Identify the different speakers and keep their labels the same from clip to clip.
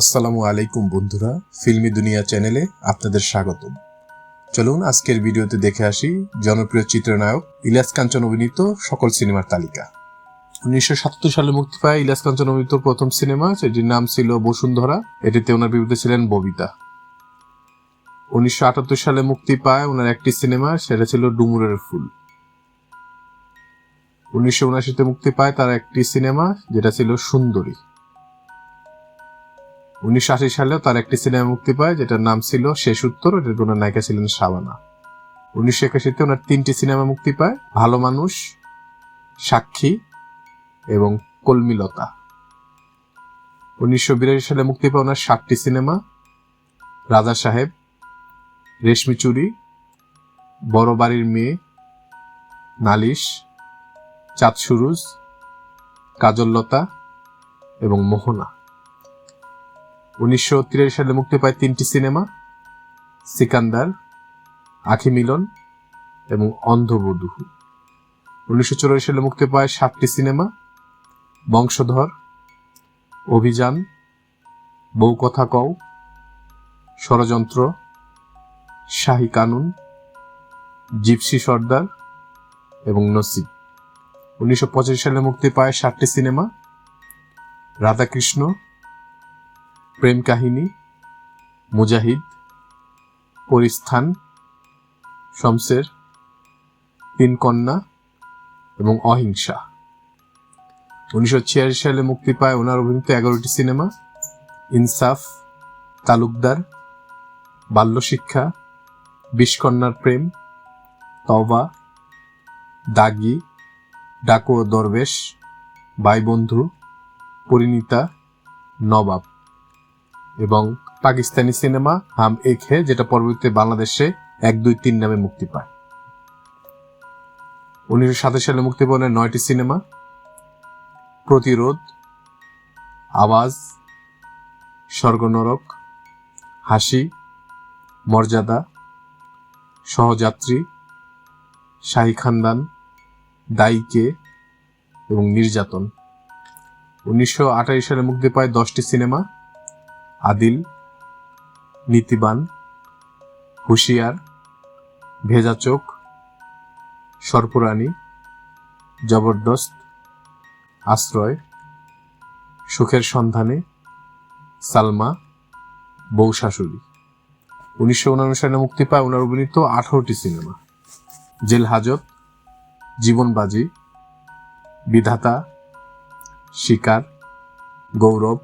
Speaker 1: আসসালামু আলাইকুম বন্ধুরা, ফিল্মি দুনিয়া চ্যানেলে আপনাদের স্বাগত চলুন আজকের ভিডিওতে দেখে আসি জনপ্রিয় চিত্রনায়ক ইলিয়াস কাঞ্চন অভিনীত সকল সিনেমার তালিকা। উনিশশো সাতাত্তর সালে মুক্তি পায় ইলিয়াস কাঞ্চন অভিনীত প্রথম সিনেমা সেটির নাম ছিল বসুন্ধরা, এটিতে ওনার বিরুদ্ধে ছিলেন ববিতা। উনিশশো আটাত্তর সালে মুক্তি পায় ওনার একটি সিনেমা, সেটা ছিল ডুমুরের ফুল। উনিশশো উনাশিতে মুক্তি পায় তার একটি সিনেমা, যেটা ছিল সুন্দরী। উনিশশো আশি সালেও তার একটি সিনেমা মুক্তি পায়, যেটার নাম ছিল শেষ উত্তর, এটার ওনার নায়িকা ছিলেন শাবানা উনিশশো একাশিতে ওনার তিনটি সিনেমা মুক্তি পায়, ভালো মানুষ, সাক্ষী এবং কলমিলতা। উনিশশো বিরাশি সালে মুক্তি পায় ওনার সাতটি সিনেমা, রাজা সাহেব, রেশমি চুরি, বড় বাড়ির মেয়ে, নালিশ চাঁদ সুরুজ কাজললতা এবং মোহনা। উনিশশো তিরাশি সালে মুক্তি পায় তিনটি সিনেমা, সিকান্দার, আখি মিলন এবং অন্ধবধূ। উনিশশো চুরাশি সালে মুক্তি পায় সাতটি সিনেমা, বংশধর, অভিযান বউ কথা কও, ষড়যন্ত্র, শাহী কানুন, জিপসি সর্দার এবং নসিব। উনিশশো পঁচাশি সালে মুক্তি পায় সাতটি সিনেমা, রাধাকৃষ্ণ প্রেম কাহিনী, মুজাহিদ, পরিস্থান, শমসের তিন কন্যা এবং অহিংসা। উনিশশো ছিয়াশি সালে মুক্তি পায় ওনার অভিনীত এগারোটি সিনেমা, ইনসাফ, তালুকদার, বাল্যশিক্ষা, বিষকন্যার প্রেম তবা দাগি, ডাকু দরবেশ বাইবন্ধু পরিণীতা, নবাব। এবং পাকিস্তানি সিনেমা হাম এক হে, যেটা পরবর্তীতে বাংলাদেশে এক, দুই, তিন নামে মুক্তি পায়। উনিশশো সাতাশ সালে মুক্তি ওনার নয়টি সিনেমা। প্রতিরোধ, আওয়াজ, স্বর্গনরক, হাসি, মর্যাদা, সহযাত্রী, শাহী খানদান দায়ীকে এবং নির্যাতন। উনিশশো আঠাশ সালে মুক্তি পায় দশটি সিনেমা। আদিল, নীতিবান, হুঁশিয়ার, ভেজা চোখ সর্পরানী জবরদস্ত, আশ্রয়, সুখের সন্ধানে, সালমা বউ শাশুড়ি উনিশশো সালে মুক্তি পায় ওনার অভিনীত আঠারোটি সিনেমা। জেল হাজত, জীবনবাজি, বিধাতা, শিকার, গৌরব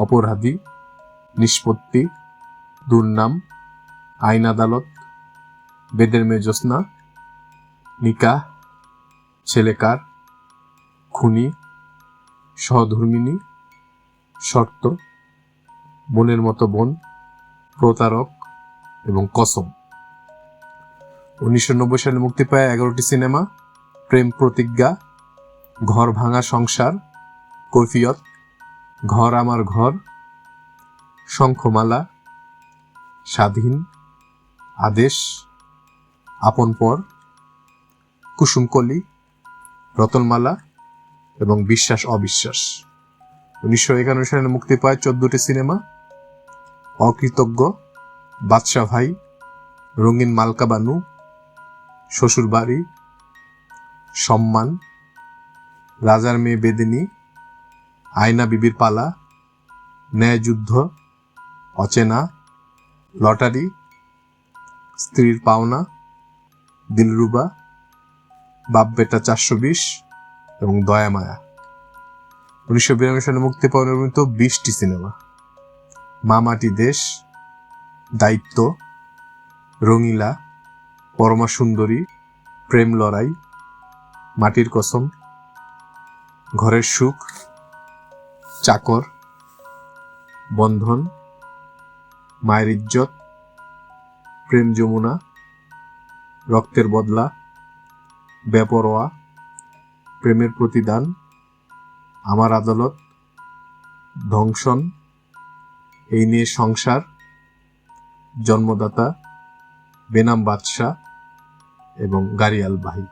Speaker 1: অপরাধী, নিষ্পত্তি, দুর্নাম, আইন আদালত, বেদের মেয়ে জ্যোৎস্না, নিকাহ, ছেলেকার, খুনি, সহধর্মিনী, শর্ত, বোনের মতো বোন, প্রতারক এবং কসম। উনিশশো নব্বই সালে মুক্তি পায় এগারোটি সিনেমা, প্রেম প্রতিজ্ঞা, ঘর ভাঙা সংসার, কৈফিয়ত ঘর আমার ঘর, শঙ্খমালা, স্বাধীন, আদেশ, আপন পর কুসুমকলি রতনমালা এবং বিশ্বাস, অবিশ্বাস। উনিশশো একান্ন সালে মুক্তি পায় চোদ্দটি সিনেমা, অকৃতজ্ঞ বাদশা ভাই, রঙিন মালকা বানু শ্বশুর বাড়ি সম্মান, রাজার মেয়ে বেদিনী আয়না বিবির পালা ন্যায়যুদ্ধ অচেনা, লটারি, স্ত্রীর পাওনা, দিলরুবা বাপ বেটা চারশো বিশ এবং দয়া মায়া। উনিশশো বিরানব্বই সালে মুক্তি পাওয়া নির্মিত বিশটি সিনেমা। মামাটি দেশ, দায়িত্ব, রঙিলা, পরমা সুন্দরী, প্রেম লড়াই, মাটির কসম, ঘরের সুখ চাকর, বন্ধন, মায়ের ইজ্জত, প্রেম যমুনা, রক্তের বদলা, বেপরোয়া, প্রেমের প্রতিদান, আমার আদালত ধ্বংসন এই নিয়ে সংসার, জন্মদাতা, বেনাম বাদশাহ এবং গাড়িয়াল ভাই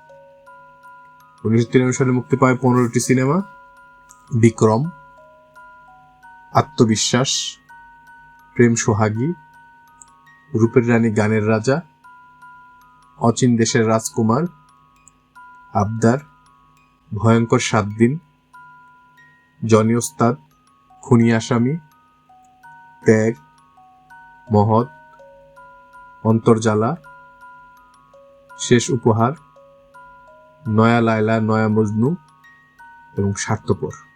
Speaker 1: উনিশশো তিরানব্বই সালে মুক্তি পায় পনেরোটি সিনেমা, বিক্রম আত্মবিশ্বাস, প্রেম সোহাগী, রূপের রানী গানের রাজা, অচিন দেশের রাজকুমার, আবদার, ভয়ঙ্কর সাত দিন, জনি ওস্তাদ, খুনি আসামি, ত্যাগ, মহৎ, অন্তর্জালা, শেষ উপহার, নয়া লায়লা, নয়া মজনু এবং স্বার্থপর।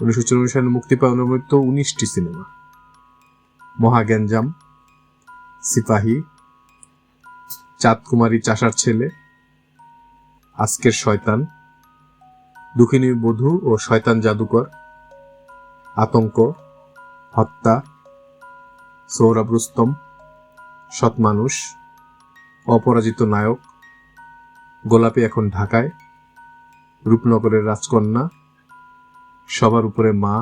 Speaker 1: উনিশশো চুরানব্বই সালে মুক্তি পায় অনুমোদিত উনিশটি সিনেমা। মহাগ্যাঞ্জাম, সিপাহী, চাঁদকুমারী চাষার ছেলে, আজকের শয়তান, দুঃখিনী বধূ ও শয়তান জাদুকর, আতঙ্ক, হত্যা সৌরভ রুস্তম সৎ মানুষ অপরাজিত নায়ক, গোলাপি এখন ঢাকায়, রূপনগরের রাজকন্যা সবার উপরে মা,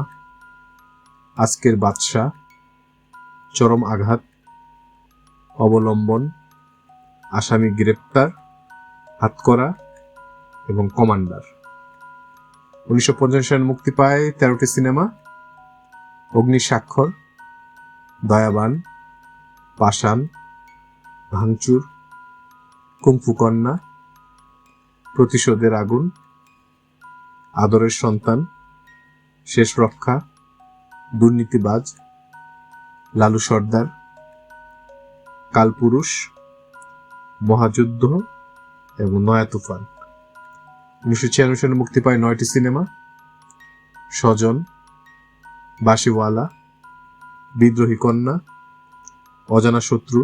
Speaker 1: আজকের বাদশাহ, চরম আঘাত, অবলম্বন, আসামি গ্রেপ্তার হাতকরা এবং কমান্ডার। উনিশশো পঞ্চাশ সালে মুক্তি পায় তেরোটি সিনেমা, অগ্নি স্বাক্ষর, দয়াবান, পাষাণ, ভাঙচুর কুংফু কন্যা প্রতিশোধের আগুন, আদরের সন্তান শেষ রক্ষা, দুর্নীতিবাজ, লালু সর্দার, কালপুরুষ, মহাযুদ্ধ এবং নয়া তুফান। উনিশশো ছিয়ানব্বই সালে মুক্তি পায় নয়টি সিনেমা, স্বজন বাসিওয়ালা বিদ্রোহী কন্যা, অজানা শত্রু,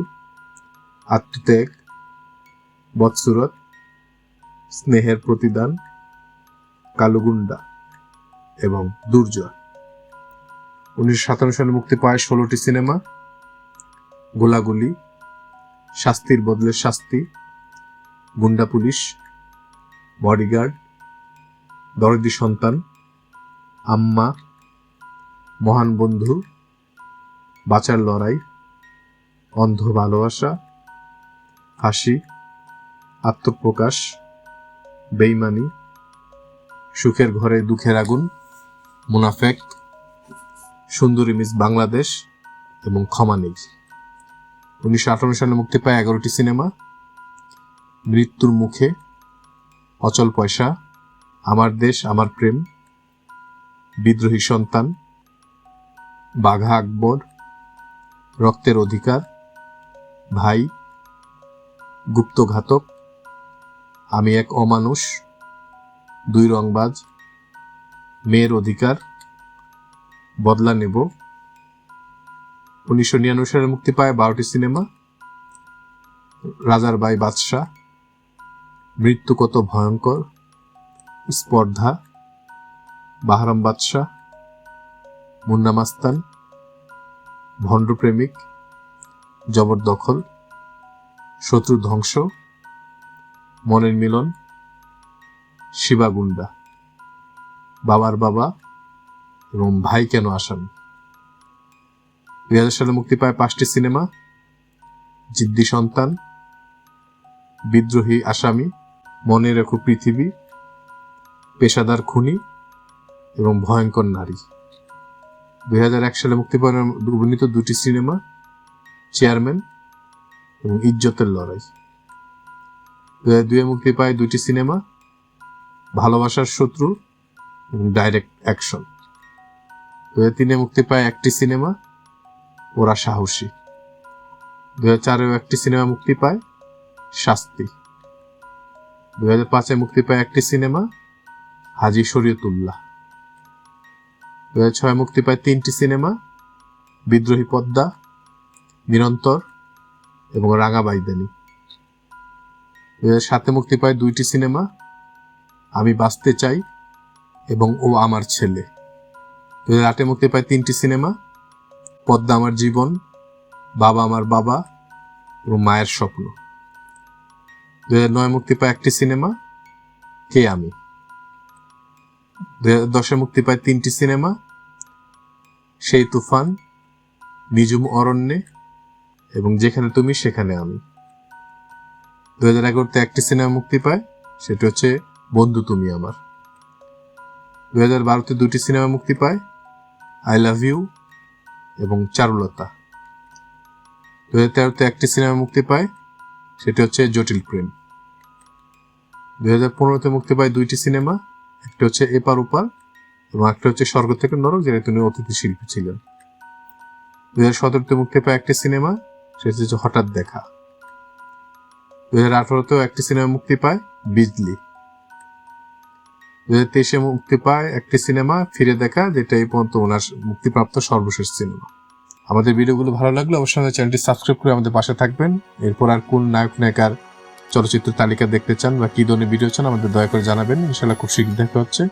Speaker 1: আত্মত্যাগ বৎসুরত স্নেহের প্রতিদান কালুগুন্ডা এবং দুর্জয়। উনিশশো সাতান্ন সালে মুক্তি পায় ষোলোটি সিনেমা। গোলাগুলি, শাস্তির বদলে শাস্তি, গুন্ডা পুলিশ, বডিগার্ড দরদি সন্তান, আম্মা, মহান বন্ধু, বাঁচার লড়াই, অন্ধ ভালোবাসা, হাসি, আত্মপ্রকাশ, বেইমানি, সুখের ঘরে দুঃখের আগুন। মুনাফেক, সুন্দরী মিস বাংলাদেশ এবং ক্ষমা নেই উনিশশো আঠারো সালে মুক্তি পায় এগারোটি সিনেমা। মৃত্যুর মুখে, অচল পয়সা, আমার দেশ, আমার প্রেম, বিদ্রোহী সন্তান, বাঘা আকবর, রক্তের অধিকার, ভাই, গুপ্তঘাতক, আমি এক অমানুষ, দুই রংবাজ মেয়ের অধিকার, বদলা নেব। উনিশশো নিরানব্বই সালে মুক্তি পায় বারোটি সিনেমা। রাজার বাই বাদশাহ। মৃত্যু কত ভয়ঙ্কর। স্পর্ধা। বাহারাম বাদশাহ। মুন্না মাস্তান। ভণ্ডপ্রেমিক জবরদখল শত্রু ধ্বংস। মনের মিলন। শিবাগুন্ডা বাবার বাবা এবং ভাই কেন আসামি দুই হাজার সালে মুক্তি পায় পাঁচটি সিনেমা। জিদ্দি সন্তান, বিদ্রোহী আসামি, মনে রেখো পৃথিবী, পেশাদার খুনি এবং ভয়ঙ্কর নারী। দুই হাজার এক সালে মুক্তি পায় অভিনীত দুটি সিনেমা, চেয়ারম্যান এবং ইজ্জতের লড়াই। দু হাজার দুয়ে মুক্তি পায় দুটি সিনেমা, ভালোবাসার শত্রু ডাইরেক্ট অ্যাকশন। দু তিনে মুক্তি পায় একটি সিনেমা, ওরা সাহসী। দু চারেও একটি সিনেমা মুক্তি পায়, শাস্তি। দু হাজার পাঁচে মুক্তি পায় একটি সিনেমা, হাজি শরীয়তুল্লাহ। দু হাজার ছয় মুক্তি পায় তিনটি সিনেমা, বিদ্রোহী পদ্মা, নিরন্তর এবং রাঙা বাইদানি দু হাজার সাতে মুক্তি পায় দুইটি সিনেমা, আমি বাঁচতে চাই এবং ও আমার ছেলে। দু হাজার আটে মুক্তি পায় তিনটি সিনেমা। পদ্মা আমার জীবন, বাবা আমার বাবা এবং মায়ের স্বপ্ন। দু হাজার নয় মুক্তি পায় একটি সিনেমা, কে আমি? দু হাজার দশে মুক্তি পায় তিনটি সিনেমা, সেই তুফান, নিজুম অরণ্যে এবং যেখানে তুমি, সেখানে আমি। দু হাজার এগারোতে একটি সিনেমা মুক্তি পায়, সেটা হচ্ছে বন্ধু তুমি আমার। দু হাজার বারোতে দুটি সিনেমা মুক্তি পায়। আই লাভ ইউ এবং চারুলতা। দু হাজার তেরোতে একটি সিনেমা মুক্তি পায়, সেটি হচ্ছে জটিল প্রেম। দু হাজার পনেরোতে মুক্তি পায় দুইটি সিনেমা, একটি হচ্ছে এপার ওপার এবং একটা হচ্ছে স্বর্গ থেকে নরক যেটা তিনি অতিথি শিল্পী ছিলেন। দু হাজার সতেরোতে মুক্তি পায় একটি সিনেমা, সেটি হচ্ছে হঠাৎ দেখা। দুই হাজার আঠারোতেও একটি সিনেমা মুক্তি পায়, বিজলি। হাজার তেইশে মুক্তি পায় একটি সিনেমা, ফিরে দেখা যেটা এই পর্যন্ত ওনার মুক্তিপ্রাপ্ত সর্বশেষ সিনেমা। আমাদের ভিডিওগুলো ভালো লাগলে অবশ্যই আমাদের চ্যানেলটি সাবস্ক্রাইব করে আমাদের পাশে থাকবেন। এরপর আর কোন নায়ক, নায়িকার চলচ্চিত্র তালিকা দেখতে চান বা কী ধরনের ভিডিও চান আমাদের দয়া করে জানাবেন। ইনশাল্লাহ খুব শীঘ্র দেখা হচ্ছে।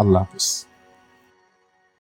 Speaker 1: আল্লাহ হাফিজ।